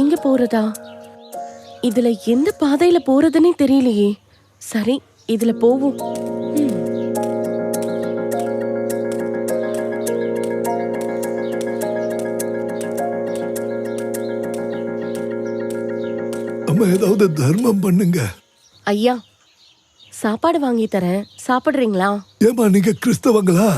இங்க போறதா இதுல எந்த பாதையில போறதுன்னே தெரியலையே. சரி இதுல போவோம். அம்மா ஏதாவது தர்மம் பண்ணுங்க. ஐயா சாப்பாடு வாங்கி தரேன். சாப்பிடுறீங்களா? ஏமா நீங்க கிறிஸ்தவங்களா?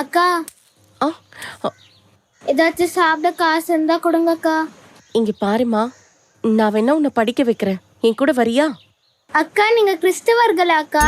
அக்கா. ஏதாச்சும் சாப்பிட காசு இருந்தா கொடுங்கக்கா. இங்க பாருமா நான் வேணா உன்னை படிக்க வைக்கிறேன். என் கூட வரியா? அக்கா நீங்க கிறிஸ்தவர்களா அக்கா?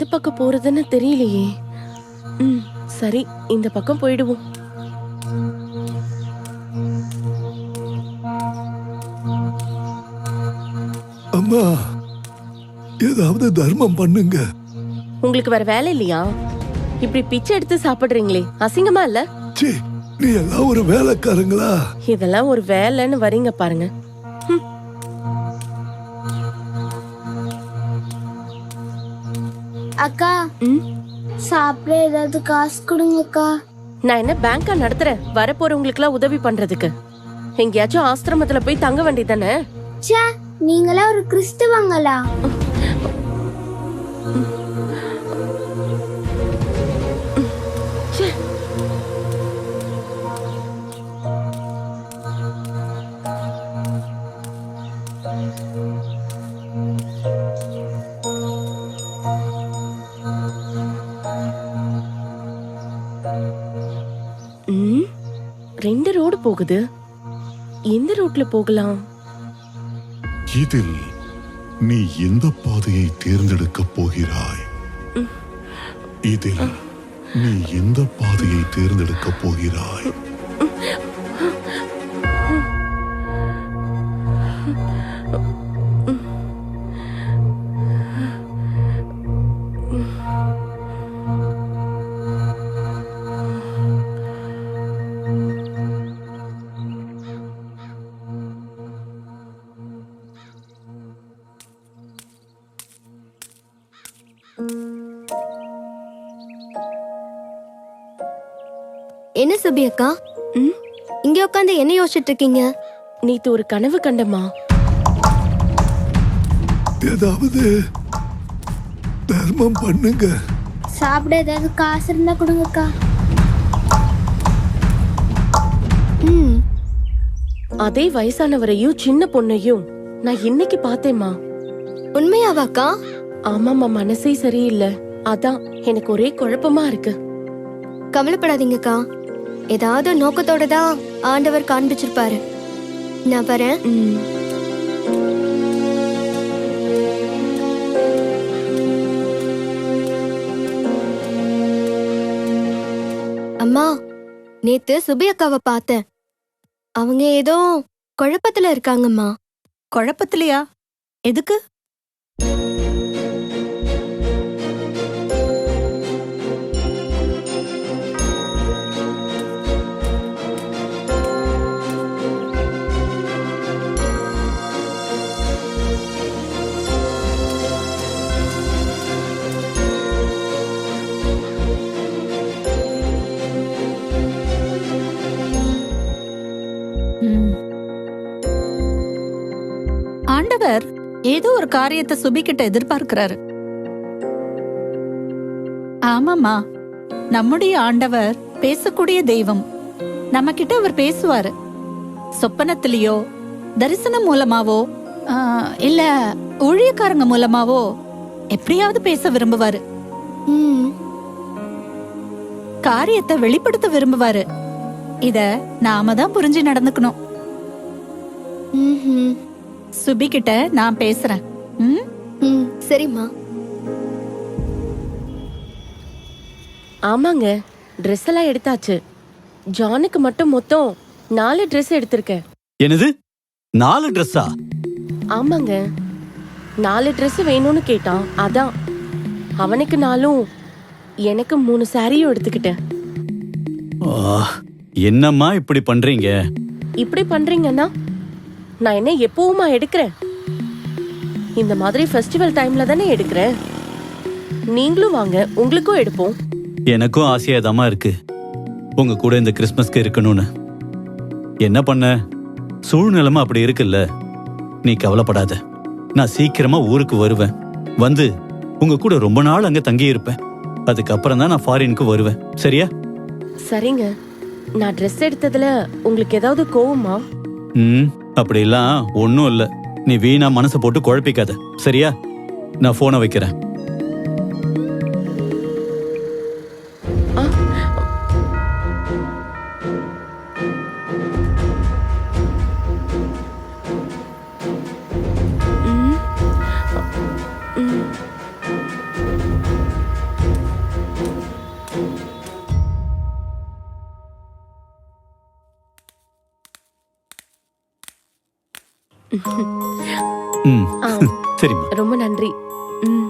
எந்த பக்கம் போறதுன்னு தெரியலையே. ம் சரி இந்த பக்கம் போயிடுவோம். அம்மா ஏதாவது தர்மம் பண்ணுங்க. உங்களுக்கு வேற வேலை இல்லையா? இப்படி பிச்சை எடுத்து சாப்பிடுறீங்களே அசிங்கமா இல்ல? நீ எல்லாம் ஒரு வேலைக்காரங்களா? இதெல்லாம் ஒரு வேலைன்னு வரீங்க பாருங்க. அக்கா. சாப்பிட ஏதாவது காசு கொடுங்கக்கா. நான் என்ன பேங்கா நடத்துறேன்? வரப்போறவங்களுக்குலாம் உதவி பண்றதுக்கு. எங்கேயாச்சும் ஆசிரமத்துல போய் தங்க வேண்டியதானே ச்சே நீங்களா ஒரு கிறிஸ்தவங்களா? போகுது? எந்த ரூட்ல போகலாம்? இதில் நீ எந்த பாதையை தேர்ந்தெடுக்கப் போகிறாய்? இதில் நீ எந்த பாதையை தேர்ந்தெடுக்கப் போகிறாய்? என்ன சுபி அக்கா? ம்? இங்க உட்காந்து என்ன யோசிச்சுட்டு இருக்கீங்க நேத்து ஒரு கனவு கண்டமா ஏதாவது தர்மம் பண்ணுங்க. சாப்பிட ஏதாவது காசு இருந்தா கொடுங்கக்கா. ம். அதே வயசானவரையும் சின்ன பொண்ணையும் நான் இன்னைக்கு பார்த்தேம்மா. உண்மையாவா அக்கா? ஆமாம்மா மனசே சரியில்லை. அதான் எனக்கு ஒரே குழப்பமா இருக்கு. கவலைப்படாதீங்கக்கா. ஏதாவது நோக்கத்தோட தான் ஆண்டவர் காண்பிச்சிருப்பாரு. நான் வரேன். அம்மா நேத்து சுபி அக்காவை பார்த்தேன். அவங்க ஏதோ குழப்பத்துல இருக்காங்கம்மா. குழப்பத்திலையா? எதுக்கு? ஏதோ ஒரு காரியத்தை சுபிக்கிட்ட எதிர்பார்க்கிறாரு. ஆமாமா நம்முடைய ஆண்டவர் பேசக்கூடிய தெய்வம். நம்ம கிட்ட அவர் பேசுவாரு. சொப்பனத்திலேயோ தரிசனம் மூலமாவோ இல்ல ஊழியக்காரங்க மூலமாவோ எப்படியாவது பேச விரும்புவாரு. ம். காரியத்தை வெளிப்படுத்த விரும்புவாரு. இத நாம தான் புரிஞ்சு நடந்துக்கணும். ம்ஹும். சுபி கிட்ட நான் பேசுறேன். ம்? ம் சரிம்மா. ஆமாங்க ட்ரெஸ் எல்லாம் எடுத்தாச்சு. ஜானுக்கு மட்டும் மொத்தம் நாலு ட்ரெஸ் எடுத்திருக்கேன். என்னது? நாலு ட்ரெஸ்ஸா ஆமாங்க. நாலு Dress வேணும்னு கேட்டான் அதான். அவனுக்கு நாலும் எனக்கு மூணு சாரியும் எடுத்துக்கிட்டேன். என்னம்மா இப்படி பண்றீங்க? இப்படி பண்றீங்கன்னா நான் என்ன எப்பவுமா எடுக்கிறேன்? இந்த மாதிரி ஃபெஸ்டிவல் டைம்ல தானே எடுக்கிறேன். நீங்களும் வாங்க உங்களுக்கும் எடுப்போம். எனக்கும் ஆசையாதாம்மா இருக்கு. உங்க கூட இந்த கிறிஸ்மஸ்க்கு இருக்கணும்னு. என்ன பண்ண? சூழ்நிலைமை அப்படி இருக்குல்ல. நீ கவலைப்படாத. நான் சீக்கிரமா ஊருக்கு வருவேன். வந்து உங்க கூட ரொம்ப நாள் அங்க தங்கி இருப்பேன் அதுக்கப்புறம் தான் நான் ஃபாரினுக்கு வருவேன். சரியா? சரிங்க. நான் ட்ரெஸ் எடுத்ததுல உங்களுக்கு ஏதாவது கோவமா? ம். அப்படிலாம் ஒன்றும் இல்லை. நீ வீணா மனசை போட்டு குழப்பிக்காத. சரியா? நான் ஃபோனை வைக்கிறேன். ம். சரிம்மா. ரொம்ப நன்றி. ம்.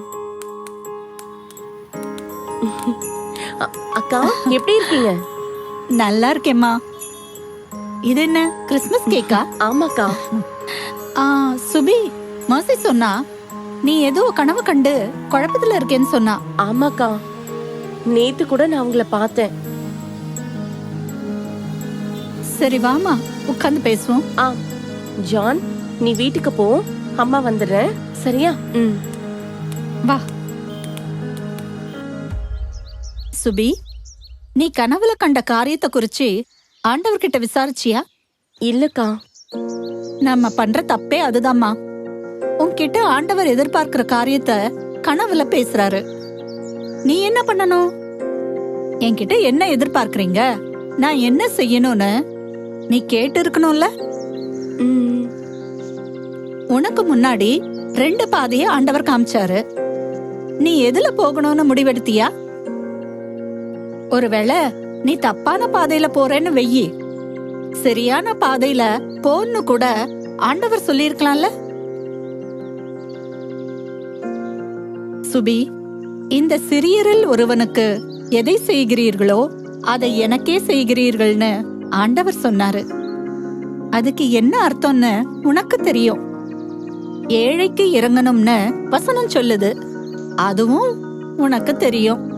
அக்கா எப்படி இருக்கீங்க? நல்லா இருக்கேம்மா. இது என்ன கிறிஸ்மஸ் கேக்கா? ஆமாக்கா. ஆ சுபி மாசி சொன்னா நீ ஏதோ கனவு கண்டு குழப்பத்துல இருக்கேன்னு சொன்னா. ஆமாக்கா. நேத்து கூட நான் உங்களை பார்த்தேன். சரி வாமா உட்கார்ந்து பேசுவோம். ஆ ஜான் நீ வீட்டுக்கு போ. அம்மா வந்துடுறேன். சரியா? ம். வா. சுபி நீ கனவுல கண்ட காரியத்தை குறிச்சு ஆண்டவர்கிட்ட விசாரிச்சியா? இல்லக்கா. நம்ம பண்ற தப்பே அதுதாம்மா. உன்கிட்ட ஆண்டவர் எதிர்பார்க்கிற காரியத்தை கனவுல பேசுறாரு. நீ என்ன பண்ணணும்? என்கிட்ட என்ன எதிர்பார்க்கறீங்க? நான் என்ன செய்யணும்னு நீ கேட்டு இருக்கணும்ல ம். உனக்கு முன்னாடி ரெண்டு பாதைய ஆண்டவர் காமிச்சாரு. நீ எதுல போகணும்னு முடிவெடுத்தியா? ஒருவேளை நீ தப்பான பாதையில போறேன்னு வெயி. சரியான பாதையில போன்னு கூட ஆண்டவர் சொல்லியிருக்கலாம்ல? சுபி இந்த சிறியரில் ஒருவனுக்கு எதை செய்கிறீர்களோ அதை எனக்கே செய்கிறீர்கள்னு ஆண்டவர் சொன்னாரு. அதுக்கு என்ன அர்த்தம்னு உனக்கு தெரியும். ஏழைக்கு இறங்கணும்னு வசனம் சொல்லுது. அதுவும் உனக்கு தெரியும்.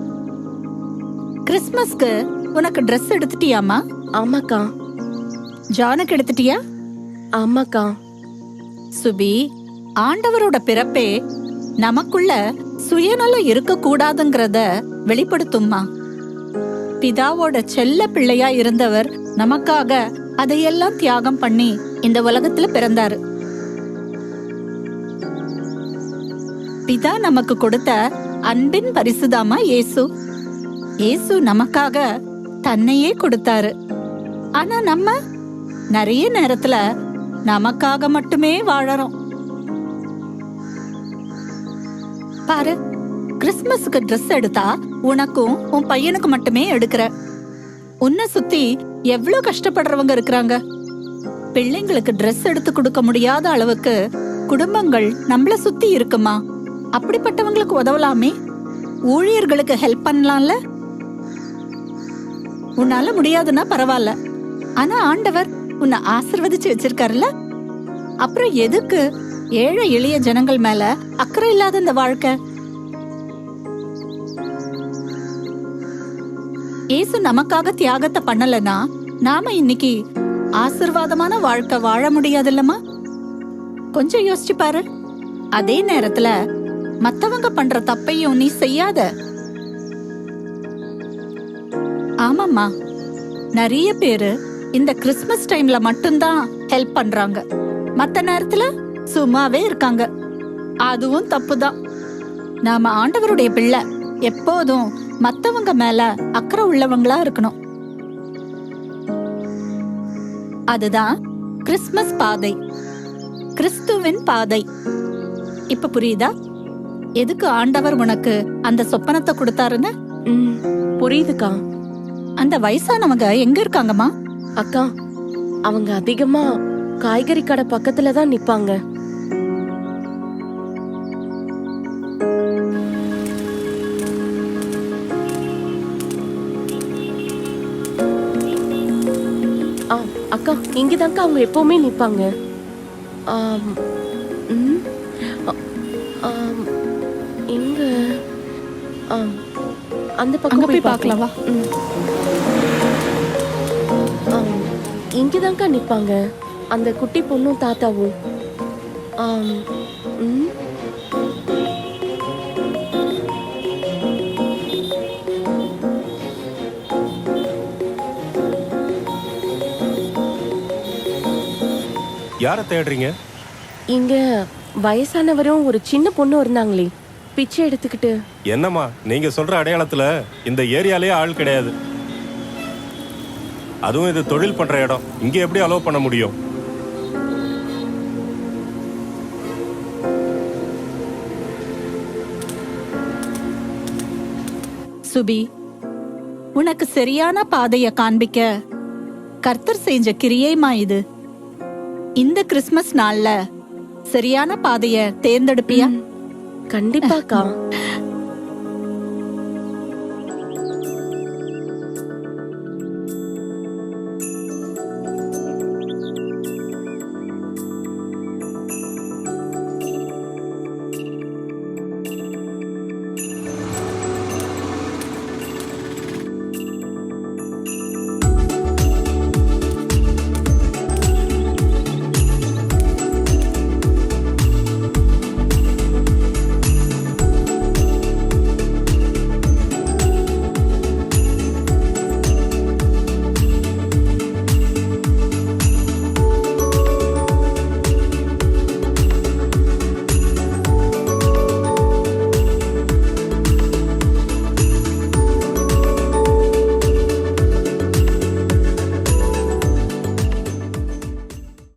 கிறிஸ்மஸ்க்கு உனக்கு Dress எடுத்துட்டியாமா ஆமாக்கா. ஜானுக்கு எடுத்துட்டியா? ஆமாக்கா. சுபி ஆண்டவரோட பிறப்பே நமக்குள்ள சுயநலம் இருக்க கூடாதுங்கிறத வெளிப்படுத்தும்மா. பிதாவோட செல்ல பிள்ளையா இருந்தவர் நமக்காக அதையெல்லாம் தியாகம் பண்ணி இந்த உலகத்துல பிறந்தாரு. பிதா நமக்கு கொடுத்த அன்பின் பரிசுதாமா இயேசு? இயேசு நமக்காக தன்னையே கொடுத்தாரு. ஆனா நம்ம நிறைய நேரத்துல நமக்காக மட்டுமே வாழறோம். பாரு கிறிஸ்துமஸுக்கு ட்ரெஸ் எடுத்தா உனக்கும் உன் பையனுக்கு மட்டுமே எடுக்கிற. உன்னை சுத்தி எவ்வளோ கஷ்டப்படுறவங்க இருக்கிறாங்க. பிள்ளைங்களுக்கு ட்ரெஸ் எடுத்து கொடுக்க முடியாத அளவுக்கு குடும்பங்கள் நம்மள சுத்தி இருக்குமா? அப்படிப்பட்டவங்களுக்கு உதவலாமே? ஊழியர்களுக்கு ஹெல்ப் பண்ணலாம்ல? உன்னால முடியாதுன்னா பரவாயில்ல ஆனா ஆண்டவர் உன்னை ஆசிர்வதிச்சு வச்சிருக்காருல்ல? அப்புறம் எதுக்கு ஏழை எளிய ஜனங்கள் மேல அக்கறை இல்லாத இந்த வாழ்க்கை? இயேசு நமக்காக தியாகத்தை பண்ணலனா நாம இன்னைக்கு ஆசிர்வாதமான வாழ்க்கை வாழ முடியாதுல்லம்மா? கொஞ்சம் யோசிச்சு பாரு. அதே நேரத்துல மத்தவங்க பண்ற தப்பையும் நீ செய்யாத. ஆமாம்மா. நிறைய பேரு இந்த கிறிஸ்மஸ் டைம்ல மட்டும்தான் ஹெல்ப் பண்றாங்க. மத்த நேரத்துல சும்மாவே இருக்காங்க. அதுவும் தப்புதான். நாம ஆண்டவருடைய பிள்ளை. எப்போதும் மத்தவங்க மேல அக்கறை உள்ளவங்களா இருக்கணும். அதுதான் கிறிஸ்மஸ் பாதை. கிறிஸ்துவின் பாதை. இப்ப புரியுதா? எதுக்கு ஆண்டவர் உனக்கு அந்த சொப்பனத்தை கொடுத்தாருன்னு? புரியுதுக்கா. அந்த வயசானவங்க எங்க இருக்காங்கம்மா? அக்கா அவங்க அதிகமா காய்கறி கடை பக்கத்துல தான் நிப்பாங்க. ஆ அக்கா இங்கதான்க்கா அவங்க எப்பவுமே நிப்பாங்க. அந்த பக்கம் போய் பார்க்கலாம். வா ம். ஆம், இங்கதான்க்கா நிப்பாங்க. அந்த குட்டி பொண்ணும் தாத்தாவும். யாரை தேடுறீங்க? இங்க வயசானவரும் ஒரு சின்ன பொண்ணும் இருந்தாங்களே. பிச்சை எடுத்துக்கிட்டு. என்னம்மா நீங்க சொல்ற அடையாளத்துல இந்த ஏரியாலயே ஆள் கிடையாது. அதுவும் இது தொழில் பண்ற இடம். இங்க எப்படி அலோவ் பண்ண முடியும்? சுபி உனக்கு சரியான பாதைய காண்பிக்க கர்த்தர் செஞ்ச கிரியைமா இது. இந்த கிறிஸ்மஸ் நாள்ல சரியான பாதைய தேர்ந்தெடுப்பியா? கண்டிப்பாக்கா.